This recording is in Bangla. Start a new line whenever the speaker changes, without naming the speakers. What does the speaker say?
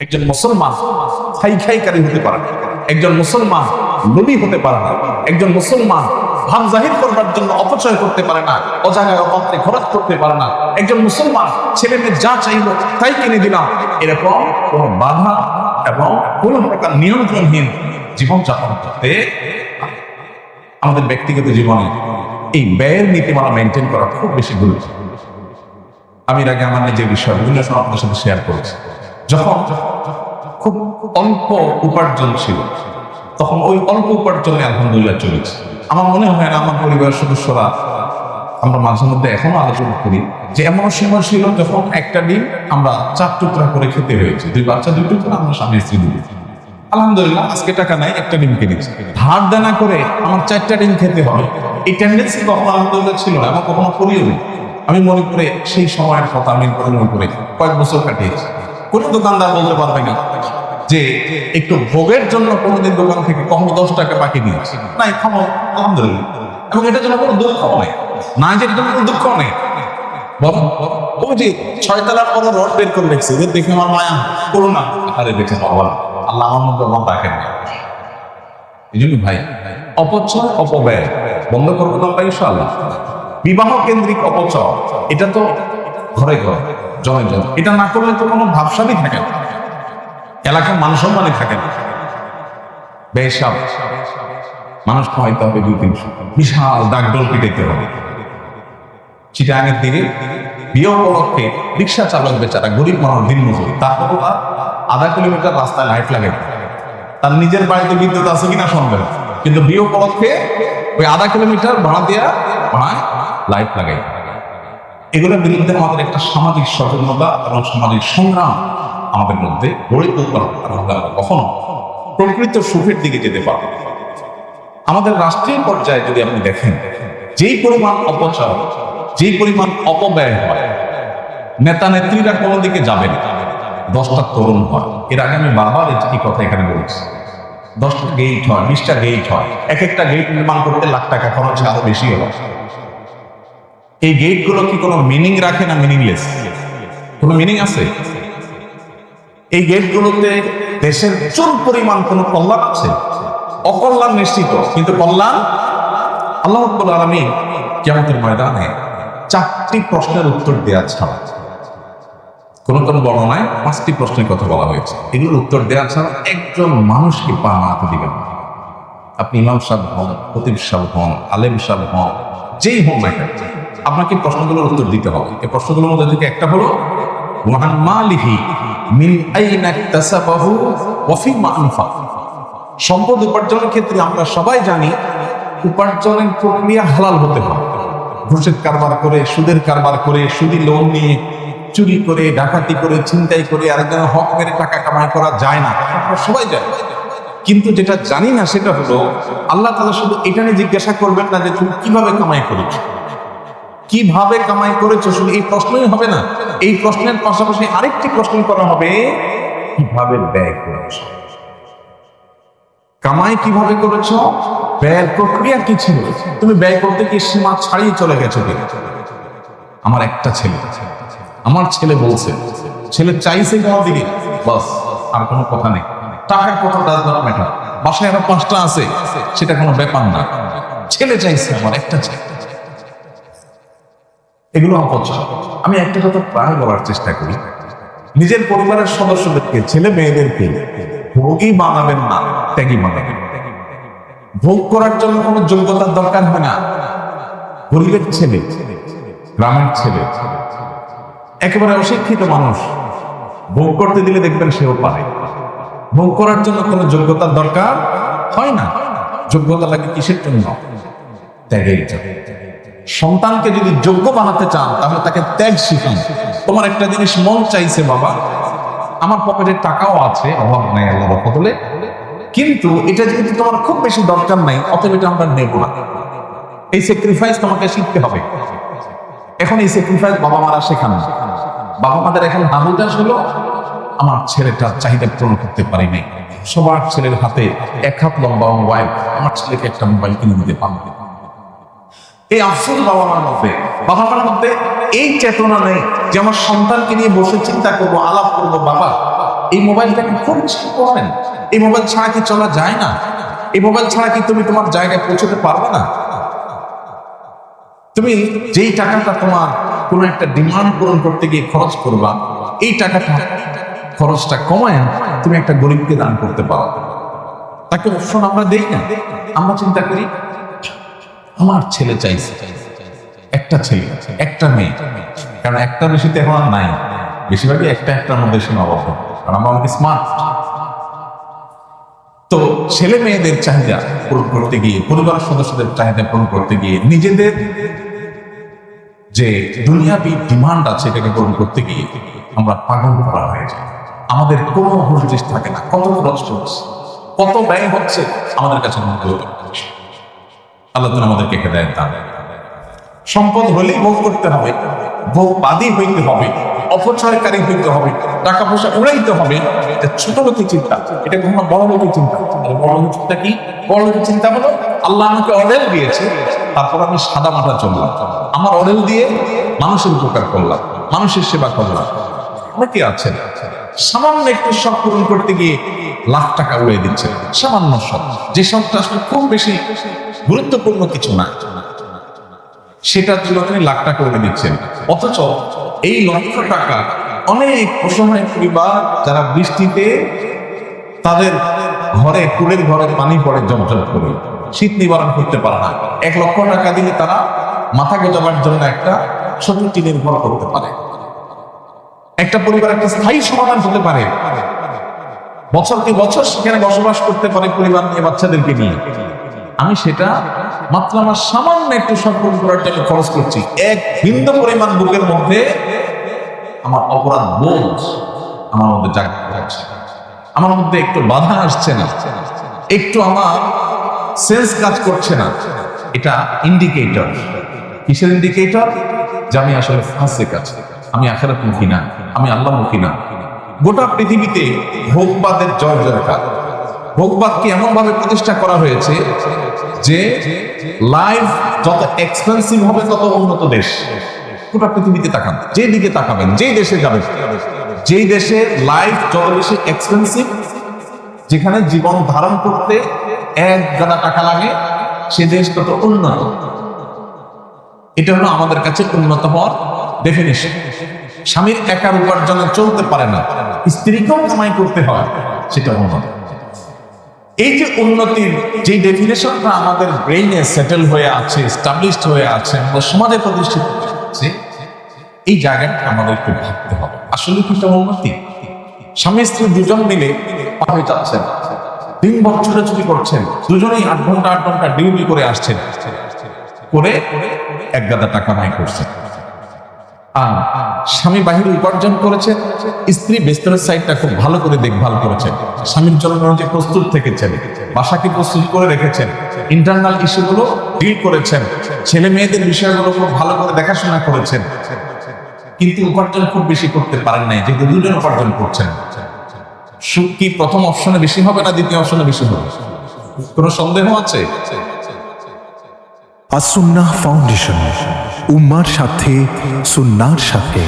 একজন মুসলমান খাই খাইকারী হতে পারে না। একজন মুসলমান নবী হতে পারে না। একজন মুসলমান ভাব জাহির করবার জন্য অপচয় করতে পারে না অজাগায় অপাত্রে খরচ করতে পারে না। একজন মুসলমান ছেলে মেয়ে যা চাইলো তাই কিনে দিলাম। এরকম কোন বাধা এবং কোন প্রকার নিয়ন্ত্রণহীন জীবনযাপন করতে আমাদের ব্যক্তিগত জীবনে এই ব্যয়ের নীতিমালা মেনটেন করা খুব বেশি গুরুত্ব আমি এর আগে আমার নিজের বিষয় বিভিন্ন সময় আপনাদের সাথে শেয়ার করেছি। যখন খুব অল্প উপার্জন ছিল, তখন ওই অল্প উপার্জনে আলহামদুলিল্লাহ চলেছে। আমার মনে হয় না, আমার পরিবারের সদস্যরা, আমরা মাঝে মধ্যে এখনও আলোচনা করি যে এমন সময় ছিল যখন একটা ডিম আমরা চার টুকরা করে খেতে হয়েছে। দুই বাচ্চা, দুই টুকরা, আমরা স্বামী, স্ত্রী দিই। আলহামদুলিল্লাহ, আজকে টাকা নাই, একটা ডিম কিনেছি। ধার দেনা করে আমার চারটা ডিম খেতে হবে। এই টেন্ডেন্সি কখনো আলহামদুলিল্লাহ ছিল না, এবং কখনো করিও আমি মনে করে সেই সময়ের কথা আমি মনে করে কয়েক বছর কাটিয়েছি। কোন দোকানদার বলতে পারবে না যে একটু ভোগের জন্য কোনোদিন দোকান থেকে কখনো দশ টাকা বাকি দিয়েছি। নাই ক্ষমা আলহামদুলিল্লাহ। এবং এটার জন্য কোনো দুঃখ নেই। না যে জন্য কোনো দুঃখ নেই। ও যে ছয়তলার কোনো রড বের করে রেখেছে, এদের দেখে আমার মায়া করো না। আরে, দেখে ভগবান আল্লাহ আমার মধ্যে আমার রাখেন না। এই জন্য ভাই, অপচয়, অপব্যয় বন্ধ করব আমরা ইনশাআল্লাহ। বিবাহ কেন্দ্রিক অপচয়, এটা তো ঘরে ঘরে। জনে জনে এটা না করলে তো কোনো ভাবসাবই থাকে না। এলাকার মান সম্মানই থাকে না। বেসাব মানুষ খাওয়াইতে হবে দুই তিনশো বিশাল ডাকডোল পিটাইতে হবে। চিটাঙের দিকে বিয়ে উপলক্ষে রিক্সা চালক বেচারা গরিব মানুষ দিন মজুরি। তারপর আধা কিলোমিটার রাস্তায় লাইট লাগে তার নিজের বাড়িতে বিদ্যুৎ আছে কিনা সন্দেহ। কিন্তু বিয়ে উপলক্ষে ওই আধা কিলোমিটার ভাড়া দিয়া ভাড়ায় লাইট লাগাই এগুলোর বিরুদ্ধে আমাদের একটা সামাজিক সচেতনতা, এবং সামাজিক সংগ্রাম আমাদের মধ্যে গড়ে তুলতে হবে আমরা কখনো প্রকৃত সুখের দিকে যেতে পারব আমাদের রাষ্ট্রীয় পর্যায়ে যদি আপনি দেখেন, যেই পরিমাণ অপচয়, যেই পরিমাণ অপব্যয় হয়, নেতা নেত্রীরা কোনো দিকে যাবেন দশটা তরুণ হয়। এর আগে আমি বারবার এই কথা এখানে বলেছি। দশটা গেট হয়, বিশটা গেট হয়। এক একটা গেট নির্মাণ করতে লাখ টাকা খরচ, আরও বেশি হয় এই গেটগুলো কি কোনো মিনিং রাখে না মিনিংলেস কোনো মিনিং আছে? এই গেটগুলোতে দেশের প্রচুর পরিমাণ কোনো কল্যাণ আছে। অকল্যাণ নিশ্চিত, কিন্তু কল্যাণ? আল্লাহ রব্বুল আলমী কেমতের ময়দানে চারটি প্রশ্নের উত্তর দেওয়া ছাড়া, কোন কোন বর্ণনায় পাঁচটি প্রশ্নের কথা বলা হয়েছে। এগুলোর উত্তর দেওয়া ছাড়া একজন মানুষকে পা মারাতে দিবেন না। আপনি ইমাম সাহেব হন, খতিব সাহেব হন, আলেম সাহেব হন, যেই হন না কেন, আপনাকে প্রশ্নগুলোর উত্তর দিতে হবে। এই প্রশ্নগুলোর মধ্যে থেকে একটা হলো, ওয়ান মালিহি মিন আইনা ইকতাসাবাহু ওয়া ফিমা আনফাক সম্পদ উপার্জনের ক্ষেত্রে আমরা সবাই জানি, উপার্জনের প্রক্রিয়া হালাল হতে হয় ঘুষের কারবার করে, সুদের কারবার করে, সুদি লোন নিয়ে, চুরি করে, ডাকাতি করে, ছিনতাই করে, আরেকজনের হক মেরে টাকা কামাই করা যায় না। সবাই জানি। কিন্তু যেটা জানি না সেটা হলো, আল্লাহ তালা শুধু এটা নিয়ে জিজ্ঞাসা করবেন না যে তুমি কীভাবে কামাই করেছ? কীভাবে কামাই করেছ? শুধু এই প্রশ্নই হবে না। এই প্রশ্নের পাশাপাশি আরেকটি প্রশ্ন করা হবে, কীভাবে ব্যয় করেছ? কামাই কীভাবে করেছ? ব্যয়ের প্রক্রিয়া কি ছিল? তুমি ব্যয় করতে গিয়ে সীমা ছাড়িয়ে চলে গেছো কি? আমার একটা ছেলে। আমার ছেলে বলছে, ছেলে চাইছে কোনো দিকে? বাস, আর কোনো কথা নেই। টাকার কথা ডাজ নট ম্যাটার বাসায় আরও পাঁচটা আছে, সেটা কোনো ব্যাপার না। ছেলে চাইছে আমার, একটা ছেলে এগুলো অপচয়। আমি একটা কথা প্রায় বলার চেষ্টা করি। নিজের পরিবারের সদস্যদেরকে, ছেলে মেয়েদেরকে ভোগই বানাবেন না, ত্যাগই বানাবেন ভোগ করার জন্য কোনো যোগ্যতার দরকার হয় না। গরিবের ছেলে, গ্রামের ছেলে, একেবারে অশিক্ষিত মানুষ, ভোগ করতে দিলে দেখবেন সেও পারে ভোগ করার জন্য কোনো যোগ্যতার দরকার হয় না। যোগ্যতা লাগে কিসের জন্য? ত্যাগের জন্য। সন্তানকে যদি যোগ্য বানাতে চান, তাহলে তাকে ত্যাগ শিখান। তোমার একটা জিনিস মন চাইছে বাবা, আমার পকেটে টাকাও আছে, অভাব নাই আল্লাহ রহমতুল্লাহ কিন্তু এটা যেহেতু তোমার খুব বেশি দরকার নাই, অতএব এটা আমরা নেব না। এই স্যাক্রিফাইস তোমাকে শিখতে হবে। এখন এই স্যাক্রিফাইস বাবা মারা শেখান বাবা মাদের এখন হাহুদাস হলো আমার ছেলেটার চাহিদা পূরণ করতে পারি নাই। সবার ছেলের হাতে এক হাত লম্বা মোবাইল, আমার ছেলেকে একটা মোবাইল কিনে দিতে পারবে এই আফসোস বাবা মার মধ্যে বাবা মার মধ্যে এই চেতনা নেই যে আমার সন্তানকে নিয়ে বসে চিন্তা করব, আলাপ করব, বাবা, এই মোবাইলটা মোবাইলটাকে পরিষ্কার করেন? এই মোবাইল ছাড়া কি চলা যায় না? এই মোবাইল ছাড়া কি তুমি তোমার জায়গায় পৌঁছতে পারবে না? তুমি যেই টাকাটা তোমার কোনো একটা ডিমান্ড পূরণ করতে গিয়ে খরচ করবা, এই টাকাটা খরচটা কমায় তুমি একটা গরিবকে দান করতে পারো। তাকে অপশন আমরা দেই না। আমরা চিন্তা করি, আমার ছেলে চাইছে, একটা ছেলে, একটা মেয়ে। কারণ একটা বেশি তো এখন নাই। বেশিরভাগই একটা একটার মধ্যে সীমাবদ্ধ কারণ আমরা অনেক স্মার্ট তো ছেলে মেয়েদের চাহিদা পূরণ করতে গিয়ে, পরিবারের সদস্যদের চাহিদা পূরণ করতে গিয়ে, নিজেদের যে দুনিয়াবি ডিমান্ড আছে, এটাকে পূরণ করতে গিয়ে আমরা পাগল করা হয়ে যাই। আমাদের কোনো হুজদিস থাকে না। কত খরচ হচ্ছে, কত ব্যয় হচ্ছে আমাদের কাছে আল্লাহ আমাদেরকে হেদায়েত দান সম্পদ হলেই ভোগ করতে হবে ভোগ বাদী হইতে হবে, অপচয়কারী হইতে হবে টাকা পয়সা উড়াইতে হবে। এটা ছোট লোকের চিন্তা, এটা কখনো বড় লোকের চিন্তা। বড় চিন্তা কি? বড় লোকের চিন্তা হলো আল্লাহ আমাকে অর্ডার দিয়েছে, তারপর আমি সাদা মাথা চললাম। আমার অর্ডার দিয়ে মানুষের উপকার করলাম, মানুষের সেবা করলাম। অনেকে আছেন সামান্য একটু শখ পূরণ করতে গিয়ে লাখ টাকা উড়িয়ে দিচ্ছে। সামান্য শখ। যে শখটা আসলে খুব বেশি গুরুত্বপূর্ণ কিছু না। সেটার জন্য তিনি লাখ টাকা উড়িয়ে দিচ্ছেন। অথচ এই লক্ষ টাকা অনেক অসহায় পরিবার যারা বৃষ্টিতে তাদের ঘরে কুলের ঘরে পানি পড়ে জমজম করে। শীত নিবারণ করতে পারে না। এক লক্ষ টাকা দিলে তারা মাথা গোজাবার জন্য একটা ছোট টিনের ঘর করতে পারে। একটা পরিবার একটা স্থায়ী সমাধান হতে পারে। বছর কি বছর সেখানে বসবাস করতে পারে পরিবার নিয়ে বাচ্চাদেরকে নিয়ে। আমি সেটা মাত্র আমার সামান্য একটু সম্পূর্ণ করার জন্য খরচ করছি। এক বিন্দু পরিমাণ বুকের মধ্যে আমার অপরাধ বোধ আমার মধ্যে জাগ্রত আমার মধ্যে একটু বাধা আসছে না। একটু আমার সেন্স কাজ করছে না। এটা ইন্ডিকেটর। কিসের ইন্ডিকেটর? যে আমি আসলে ফাঁসে কাছে আমি আখেরাত মুখী না। আমি আল্লাহ মুখী না। গোটা পৃথিবীতে ভোগবাদের জয় জয়কার। ভোগবাদকে এমন ভাবে প্রতিষ্ঠা করা হয়েছে যে লাইফ যত এক্সপেন্সিভ হবে, তত উন্নত দেশ। গোটা পৃথিবীতে তাকান যে দিকে তাকাবেন, যেই দেশে যাবেন, যেই দেশে লাইফ যত বেশি এক্সপেন্সিভ যেখানে জীবন ধারণ করতে এক গাদা টাকা লাগে, সে দেশ তত উন্নত। এটা হলো আমাদের কাছে উন্নত হওয়ার ডেফিনেশন স্বামীর একার উপার্জনে চলতে পারে না। স্ত্রীকেও কামাই করতে হয়, সেটা উন্নত এই যে উন্নতির যে ডেফিনেশনটা আমাদের ব্রেইনে সেটেল হয়ে আছে স্টাবলিশড হয়ে আছে আমাদের সমাজে প্রতিষ্ঠিত হচ্ছে এই জায়গাটা আমাদের একটু ভাবতে হবে। আসলে কি এটা উন্নতি? স্বামী স্ত্রী দুজন মিলে পাবে যাচ্ছেন। দিন বছরে ছুটাছুটি করছেন, দুজনেই আট ঘণ্টা আট ঘণ্টা ডিউটি করে আসছেন, করে এক গাদা টাকা মাই করছেন। আর স্বামী বাহিরে উপার্জন করেছেন স্ত্রী বেস্তরের সাইডটা খুব ভালো করে দেখভাল করেছেন স্বামীর জন্য প্রস্তুত থেকেছেন, বাসাকে প্রস্তুত করে রেখেছেন। ইন্টারনাল ইস্যুগুলো ডিল করেছেন, ছেলে মেয়েদের বিষয়গুলো খুব ভালো করে দেখাশোনা করেছেন। কিন্তু উপার্জন খুব বেশি করতে পারেন নাই, যেহেতু দুজন উপার্জন করছেন। সুখ কি প্রথম অপশনে বেশি হবে না দ্বিতীয় অপশনে বেশি হবে? কোনো সন্দেহ আছে?
আসুন্নাহ ফাউন্ডেশন উম্মার সাথে সুন্নার সাথে।